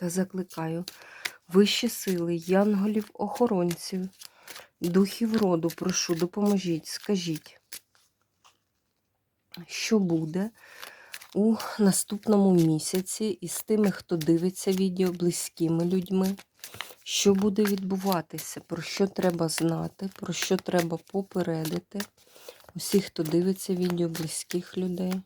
Та закликаю вищі сили, янголів, охоронців, духів роду, прошу, допоможіть, скажіть, що буде у наступному місяці із тими, хто дивиться відео близькими людьми, що буде відбуватися, про що треба знати, про що треба попередити усіх, хто дивиться відео близьких людей.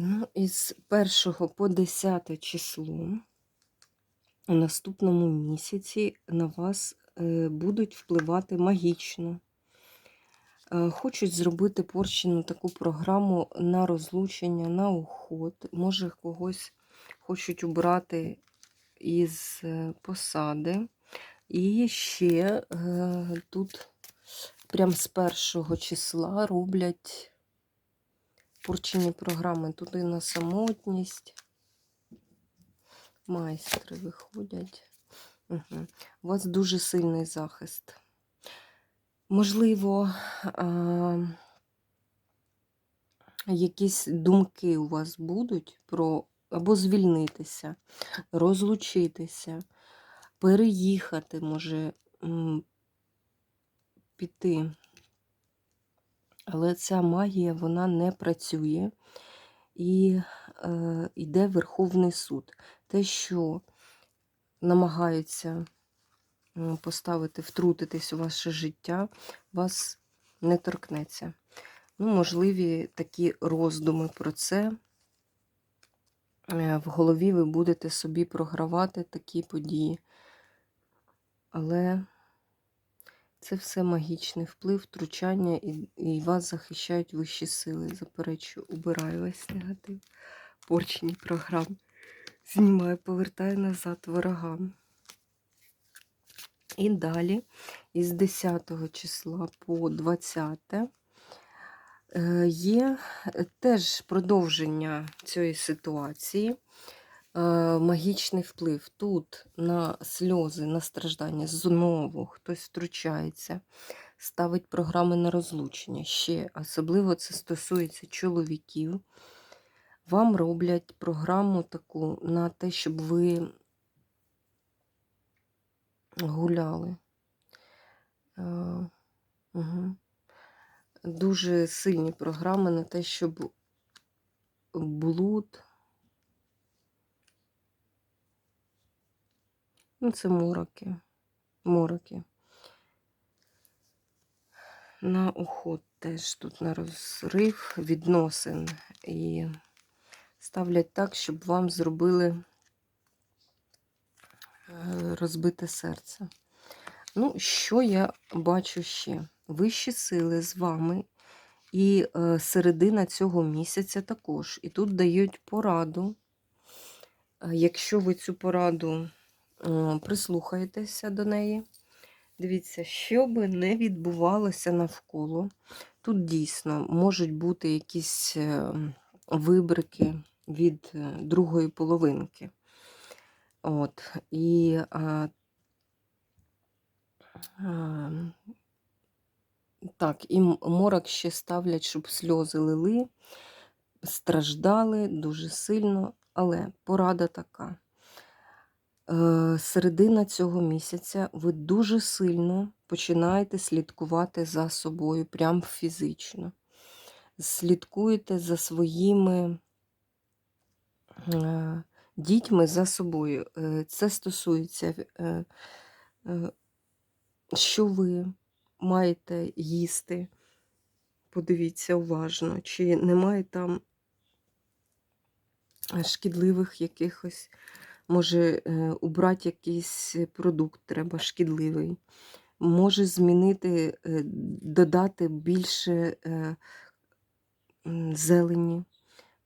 Ну, із 1 по 10 число у наступному місяці на вас е, будуть впливати магічно. Е, Хочуть зробити порчену таку програму на розлучення, на уход. Може, когось хочуть убрати із е, посади. І ще тут прям з першого числа роблять порчені програми. Туди на самотність. Майстри виходять. Угу. У вас дуже сильний захист. Можливо, а, якісь думки у вас будуть про або звільнитися, розлучитися, переїхати, може піти. Але ця магія вона не працює і е, йде Верховний суд. Те, що намагаються поставити, втрутитись у ваше життя, вас не торкнеться. Ну, можливі такі роздуми про це. Е, В голові ви будете собі програвати такі події. Але це все магічний вплив, втручання, і, і вас захищають вищі сили. Заперечую, убираю весь негатив. Порчені програм. Знімаю, повертаю назад ворогам. І далі, із 10 числа по 20 е, є е, теж продовження цієї ситуації. Е, Магічний вплив. Тут на сльози, на страждання знову хтось втручається, ставить програми на розлучення. Ще особливо це стосується чоловіків. Вам роблять програму таку на те, щоб ви гуляли. Угу. Дуже сильні програми на те, щоб блуд. Ну, це мороки. Мороки. На уход теж тут на розрив відносин. І ставлять так, щоб вам зробили е, розбите серце. Ну, що я бачу ще? Вищі сили з вами. І е, середина цього місяця також. І тут дають пораду. Е, Якщо ви цю пораду е, прислухаєтеся до неї, дивіться, що би не відбувалося навколо. Тут дійсно можуть бути якісь е, вибрики від е, другої половинки. От, і а, а, так, і морок ще ставлять, щоб сльози лили, страждали дуже сильно, але порада така. Е, Середина цього місяця ви дуже сильно починаєте слідкувати за собою, прям фізично. Слідкуєте за своїми е, дітьми за собою. Е, Це стосується, що ви маєте їсти. Подивіться уважно, чи немає там шкідливих якихось, може, е, убрати якийсь продукт треба шкідливий. Може змінити, е, додати більше е, зелені,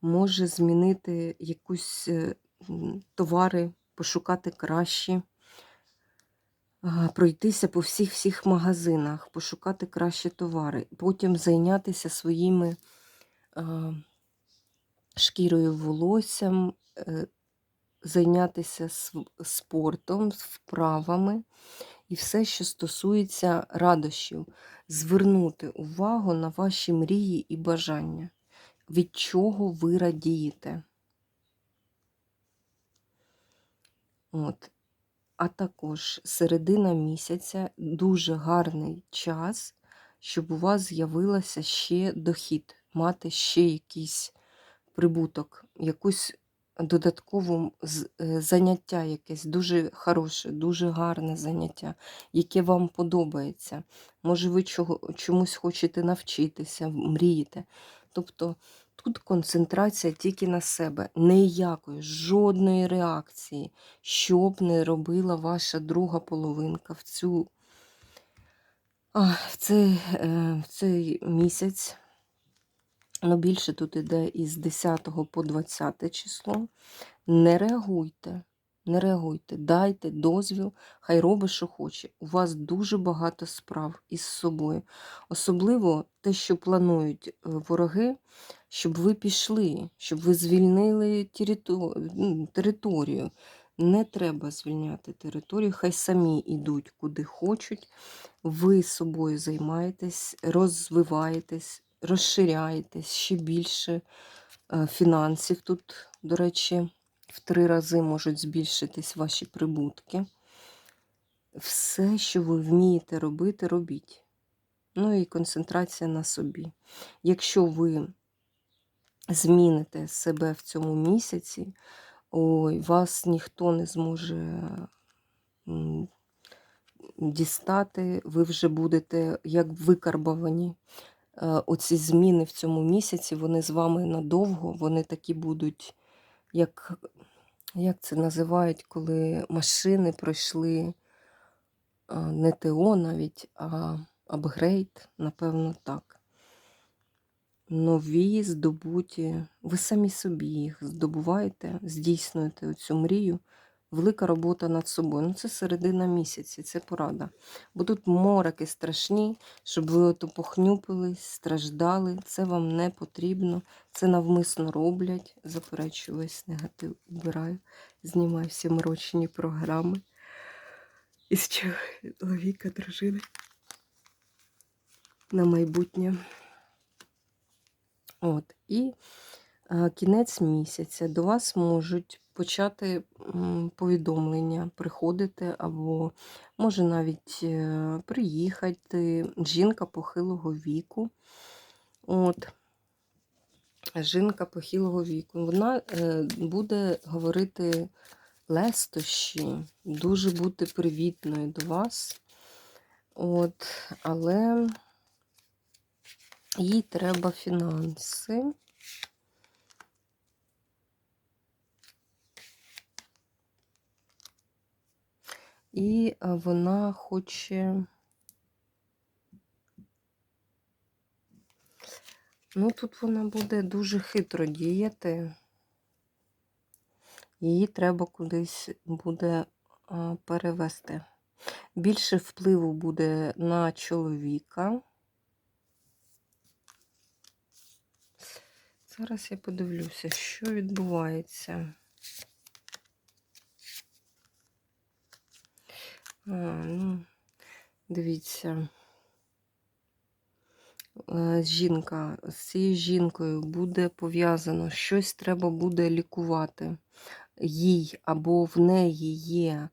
може змінити якусь е, товари, пошукати кращі, пройтися по всіх всіх магазинах, пошукати кращі товари, потім зайнятися своїми шкірою, волоссям, е, зайнятися спортом, вправами і все, що стосується радощів, звернути увагу на ваші мрії і бажання, від чого ви радієте. От. А також середина місяця дуже гарний час, щоб у вас з'явилося ще дохід, мати ще якийсь прибуток, якусь додаткову е, заняття якесь дуже хороше, дуже гарне заняття, яке вам подобається. Може, ви чого, чомусь хочете навчитися, мрієте. Тобто тут концентрація тільки на себе, ніякої, жодної реакції, що б не робила ваша друга половинка в цю. В, цей, е, в цей місяць, ну більше тут іде із 10 по 20 число. Не реагуйте, не реагуйте, дайте дозвіл, хай робить, що хоче. У вас дуже багато справ із собою. Особливо те, що планують е, вороги, щоб ви пішли, щоб ви звільнили ну, територію. Не треба звільняти територію, хай самі йдуть куди хочуть. Ви собою займаєтесь, розвиваєтесь, розширяєтесь ще більше е, фінансів. Тут, до речі, в три рази можуть збільшитись ваші прибутки. Все, що ви вмієте робити, робіть. Ну і концентрація на собі. Якщо ви зміните себе в цьому місяці, ой, вас ніхто не зможе дістати, ви вже будете як викарбовані. Е, Оці зміни в цьому місяці, вони з вами надовго, вони такі будуть, як, як це називають, коли машини пройшли не ТО навіть, а апгрейд, напевно, так. Нові здобуті, ви самі собі їх здобуваєте, здійснюєте цю мрію. Велика робота над собою. Ну, це середина місяця, це порада. Бо тут мороки страшні, щоб ви ото похнюпились, страждали. Це вам не потрібно. Це навмисно роблять. Заперечую весь негатив, убираю, знімаю всі морочні програми. Із чоловіка, дружини на майбутнє. От, і кінець місяця до вас можуть почати повідомлення приходити, або може навіть е, приїхати жінка похилого віку. От, жінка похилого віку. Вона е, буде говорити лестощі, дуже бути привітною до вас. От, але їй треба фінанси. І вона хоче. Ну, тут вона буде дуже хитро діяти. Її треба кудись буде перевести. Більше впливу буде на чоловіка. Зараз я подивлюся, що відбувається. Ну, дивіться. Е, Жінка, з цією жінкою буде пов'язано, щось треба буде лікувати. Їй або в неї є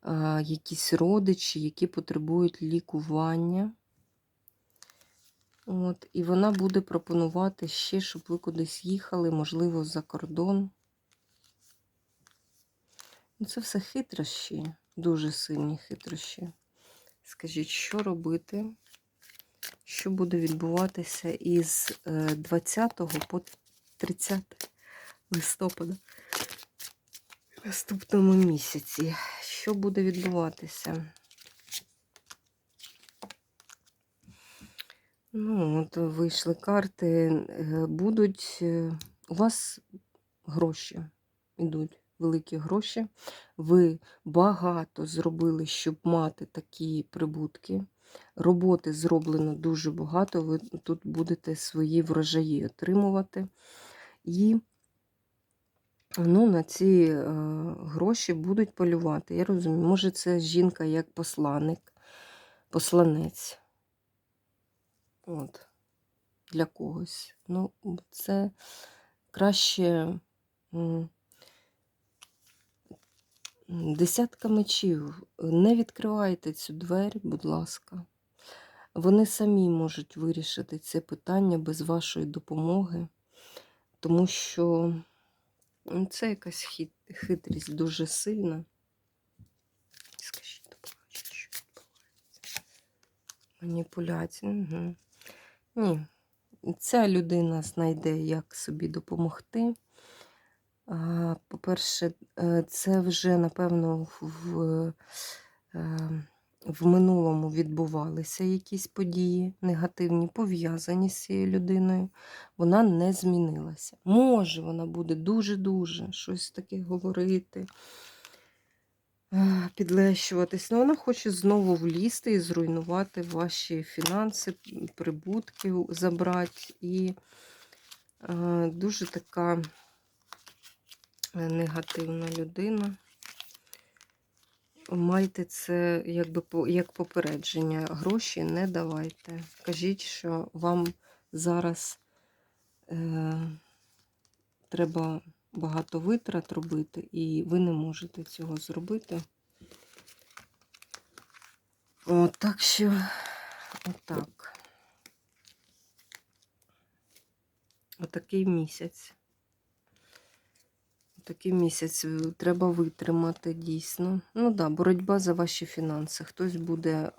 а, якісь родичі, які потребують лікування. От, і вона буде пропонувати ще, щоб ви кудись їхали, можливо, за кордон. Ну, Це все хитрощі, дуже сильні хитрощі. Скажіть, що робити? що буде відбуватися із е, 20 по 30 листопада в наступному місяці. Що буде відбуватися? Ну, от вийшли карти. е, Будуть е, у вас гроші йдуть, великі гроші. Ви багато зробили, щоб мати такі прибутки. Роботи зроблено дуже багато. Ви тут будете свої врожаї отримувати. І ну, на ці е, гроші будуть полювати. Я розумію, може, це жінка як посланник, посланець. От, для когось. Ну, це краще десятка мечів. Не відкривайте цю двері, будь ласка. Вони самі можуть вирішити це питання без вашої допомоги, тому що це якась хит, хитрість дуже сильна. Скажіть, допоможіть, що відбувається. Маніпуляції. Угу. Ні. Ця людина знайде, як собі допомогти. По-перше, е, це вже, напевно, в, е, в минулому відбувалися якісь події негативні, пов'язані з цією людиною. Вона не змінилася. Може, вона буде дуже-дуже щось таке говорити, е, підлещуватись. але вона хоче знову влізти і зруйнувати ваші фінанси, прибутки забрати. І е, дуже така негативна людина. Майте це якби як попередження. Гроші не давайте. Кажіть, що вам зараз е, треба багато витрат робити, і ви не можете цього зробити. О, так що, отак. Отакий місяць. Такий місяць е, треба витримати дійсно. Ну да, боротьба за ваші фінанси. Хтось буде.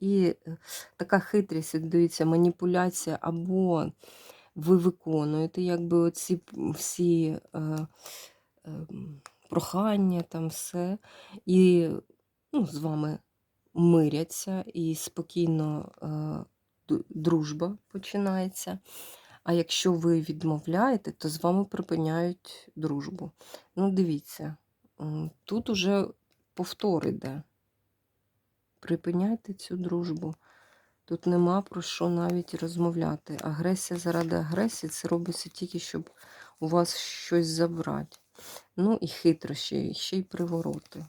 І е, така хитрість, от дивіться, маніпуляція, або ви виконуєте якби оці всі е, е, прохання, там все, і ну, з вами миряться, і спокійно е, дружба починається. А якщо ви відмовляєте, то з вами припиняють дружбу. Ну, дивіться, тут уже повтор іде. Припиняйте цю дружбу. Тут нема про що навіть розмовляти. Агресія заради агресії це робиться тільки, щоб у вас щось забрати. Ну і хитрощі, і ще й привороти.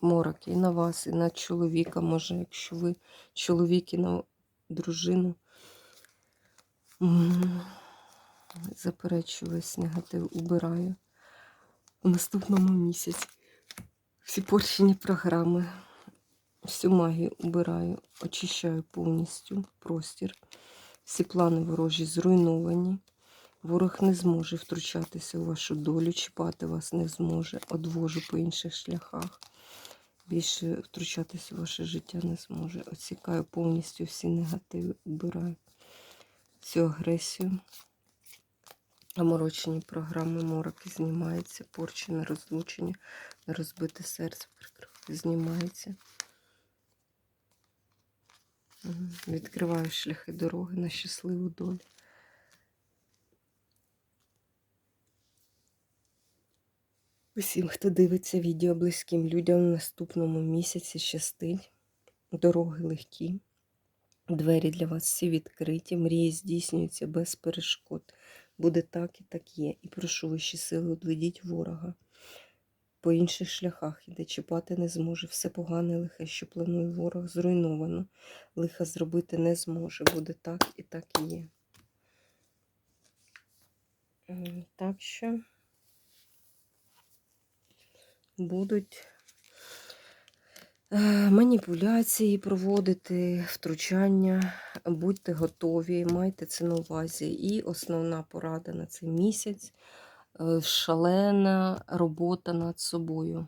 Мороки і на вас, і на чоловіка, може, якщо ви чоловік і на дружину. М, Заперечую весь негатив, убираю. У наступному місяці всі порчені програми, всю магію убираю, очищаю повністю простір. Всі плани ворожі зруйновані. Ворог не зможе втручатися у вашу долю, чіпати вас не зможе. Одвожу по інших шляхах. Більше втручатися у ваше життя не зможе. Оцікаю повністю всі негативи, убираю всю агресію. Оморочені програми, мороки знімаються, порчі на розлучення, на розбите серце знімається. Відкриваю шляхи дороги на щасливу долю. Усім, хто дивиться відео близьким людям в наступному місяці щастить. Дороги легкі. Двері для вас всі відкриті, мрії здійснюються без перешкод. Буде так і так є. І прошу вищі сили, одведіть ворога. По інших шляхах іде, чіпати не зможе. Все погане, лихе, що планує ворог, зруйновано. Лиха зробити не зможе. Буде так і так є. Так що будуть маніпуляції проводити, втручання. Будьте готові, майте це на увазі. І основна порада на цей місяць е, шалена робота над собою.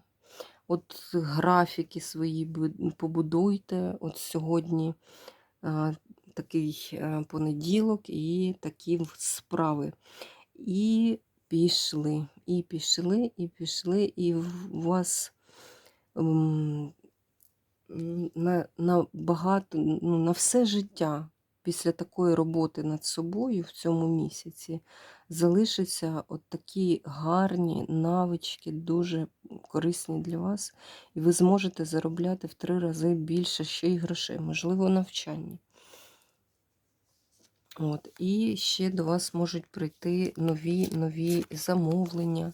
От графіки свої побудуйте. От сьогодні а, такий е, понеділок і такі справи. І пішли, і пішли, і пішли, і у вас на, на багато, ну, на все життя після такої роботи над собою в цьому місяці залишаться от такі гарні навички, дуже корисні для вас, і ви зможете заробляти в три рази більше ще й грошей, можливо, навчання. От, і ще до вас можуть прийти нові нові замовлення,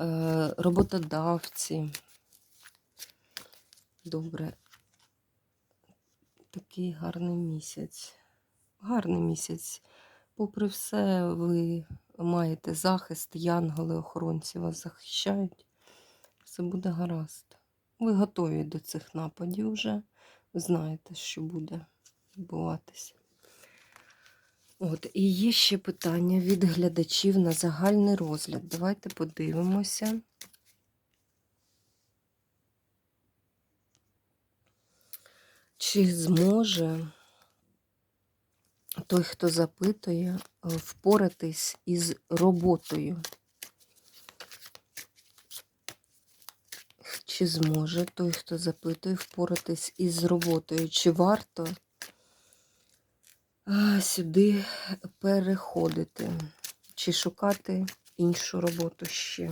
е, роботодавці. Добре. Такий гарний місяць. Гарний місяць. Попри все, ви маєте захист, янголи-охоронці вас захищають. Все буде гаразд. Ви готові до цих нападів вже. Знаєте, що буде відбуватися. От, і є ще питання від глядачів на загальний розгляд. Давайте подивимося. Чи зможе той, хто запитує, е, впоратись із роботою? Чи зможе той, хто запитує, впоратись із роботою? Чи варто сюди переходити? Чи шукати іншу роботу ще?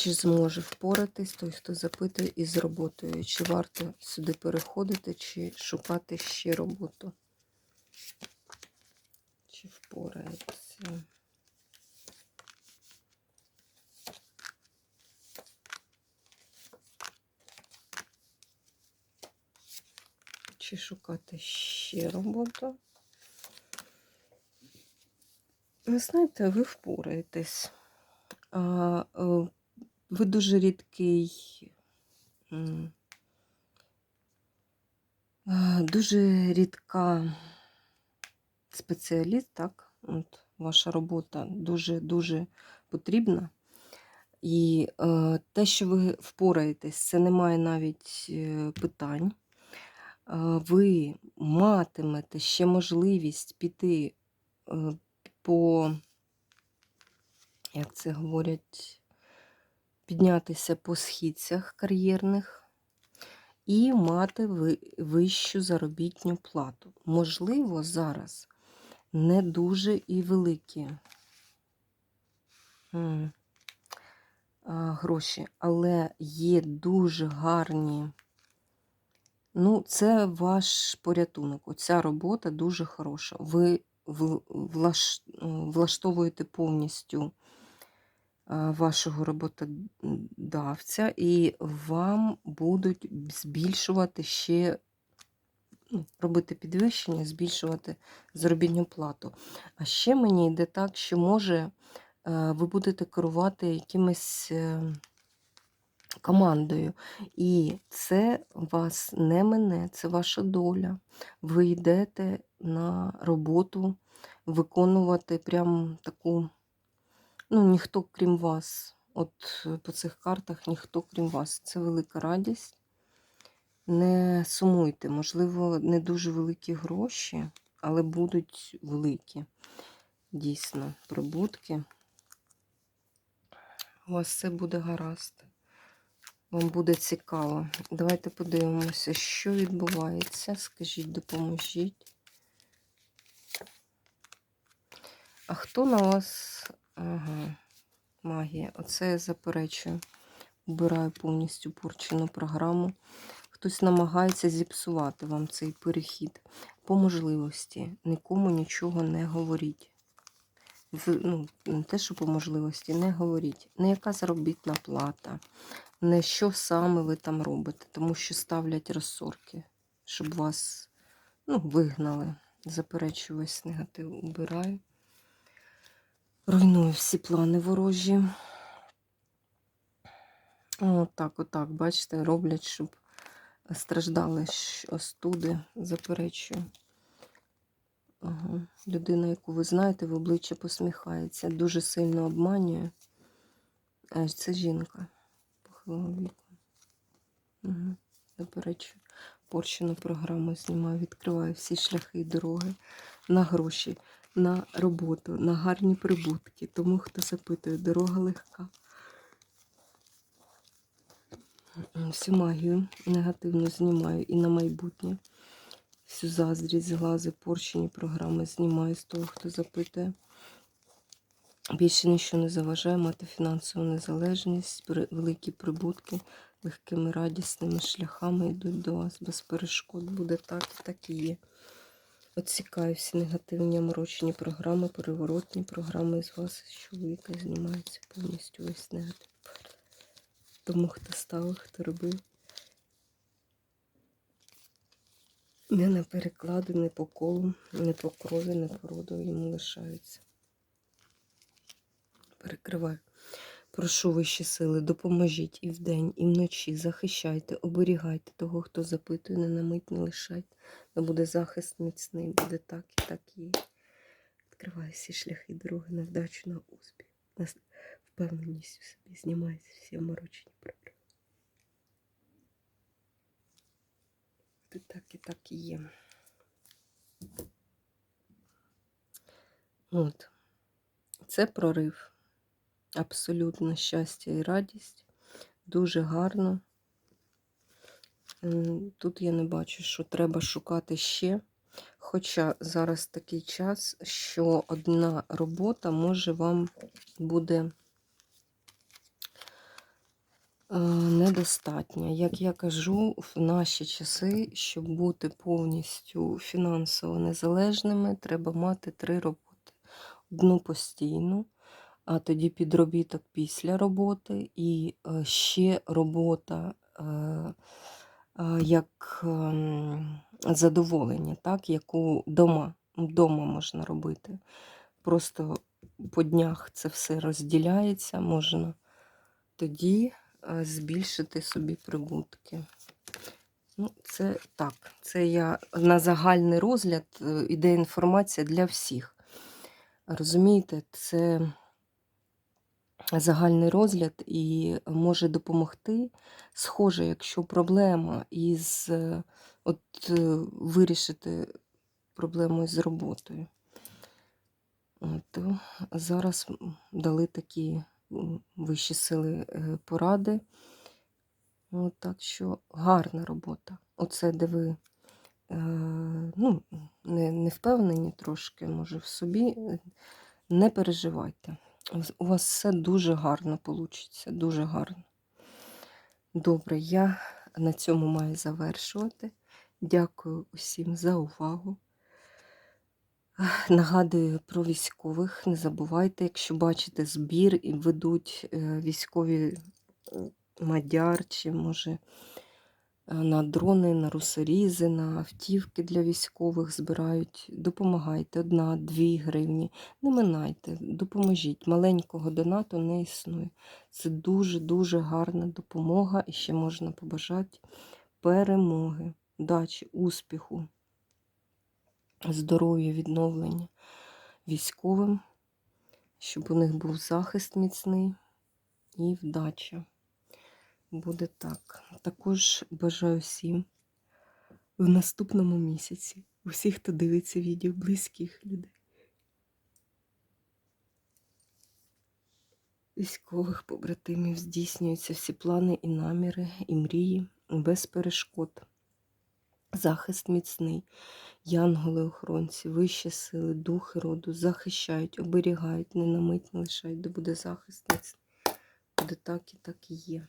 Чи зможе впоратись той, хто запитує із роботою? Чи варто сюди переходити, чи шукати ще роботу? Чи впорається? Чи шукати ще роботу? Ви знаєте, ви впораєтесь. Е, ви дуже рідкий, дуже рідка спеціаліст, так? От ваша робота дуже-дуже потрібна. І е, те, що ви впораєтесь, це немає навіть е, питань. Е, ви матимете ще можливість піти е, по, як це говорять, піднятися по східцях кар'єрних і мати вищу заробітню плату. Можливо, зараз не дуже і великі гроші, але є дуже гарні. Ну, це ваш порятунок. Оця робота дуже хороша. Ви влаш- влаштовуєте повністю вашого роботодавця, і вам будуть збільшувати ще, ну, робити підвищення, збільшувати заробітну плату. А ще мені йде так, що може е, ви будете керувати якимось е, командою. І це вас не мене, це ваша доля. Ви йдете на роботу виконувати прям таку, ну, ніхто крім вас. От е, по цих картах ніхто крім вас. Це велика радість. Не сумуйте, можливо, не дуже великі гроші, але будуть великі. Дійсно, прибутки. У вас все буде гаразд. Вам буде цікаво. Давайте подивимося, що відбувається. Скажіть, допоможіть. А хто на вас. Ага, магія. Оце я заперечую. Убираю повністю порчену програму. Хтось намагається зіпсувати вам цей перехід. По можливості. Нікому нічого не говоріть. Ну, не те, що по можливості, не говоріть. Не яка заробітна плата, не що саме ви там робите, тому що ставлять розсорки, щоб вас ну, вигнали. Заперечую весь негатив, убираю. Руйную всі плани ворожі. Отак, отак, бачите, роблять, щоб страждали остуди, заперечую. Ага. Людина, яку ви знаєте, в обличчя посміхається, дуже сильно обманює. А, це жінка похилого віку. Угу. Заперечую. Порщену програму знімаю, відкриваю всі шляхи і дороги на гроші, на роботу, на гарні прибутки. Тому, хто запитує, дорога легка. Всю магію негативну знімаю і на майбутнє. Всю заздрість, зглази, порщені програми знімаю з того, хто запитує. Більше нічого не заважає мати фінансову незалежність, великі прибутки, легкими радісними шляхами йдуть до вас без перешкод. Буде так так і є. Отсікаю всі негативні морочні програми, переворотні програми з вас, з чоловіка знімаються повністю весь негатив. Тому хто ставив, хто робив. Не на переклади, не по колу, не по крові, не по роду йому лишаються. Перекриваю. Прошу вищі сили, допоможіть і вдень, і вночі. Захищайте, оберігайте того, хто запитує, не на мить не лишайте. Не буде захист міцний, буде так і так і є. Відкриваю всі шляхи дороги на вдачу, на успіх, на впевненість у собі. Знімаються всі оморочені проблеми. Буде так і так і є. От. Це прорив. Абсолютно щастя і радість. Дуже гарно. Тут я не бачу, що треба шукати ще. Хоча зараз такий час, що одна робота може вам буде е, недостатня. Як я кажу, в наші часи, щоб бути повністю фінансово незалежними, треба мати три роботи. Одну постійну, а тоді підробіток після роботи і е, ще робота е, е, як ем, задоволення, так, яку дома, дома можна робити. Просто по днях це все розділяється, можна тоді збільшити собі прибутки. Ну, це так, це я на загальний розгляд іде інформація для всіх. Розумієте, це загальний розгляд і може допомогти. Схоже, якщо проблема із е, от е, вирішити проблему з роботою. То зараз дали такі вищі сили е, поради. От, так що гарна робота. Оце де ви ну, не, не впевнені трошки, може, в собі. Не переживайте. У вас все дуже гарно вийде. Дуже гарно. Добре, я на цьому маю завершувати. Дякую усім за увагу. Нагадую про військових. Не забувайте, якщо бачите збір і ведуть е, військові мадяр, чи може на дрони, на русорізи, на автівки для військових збирають. Допомагайте одна-дві гривні. Не минайте, допоможіть. Маленького донату не існує. Це дуже-дуже гарна допомога і ще можна побажати перемоги, удачі, успіху, здоров'я, відновлення військовим, щоб у них був захист міцний і вдача. Буде так. Також бажаю всім в наступному місяці, усіх, хто дивиться відео, близьких людей. Військових побратимів здійснюються всі плани і наміри, і мрії без перешкод. Захист міцний, янголи-охоронці, вищі сили, духи роду захищають, оберігають, не на мить не лишають, де буде захист міцний. Буде так і так і є.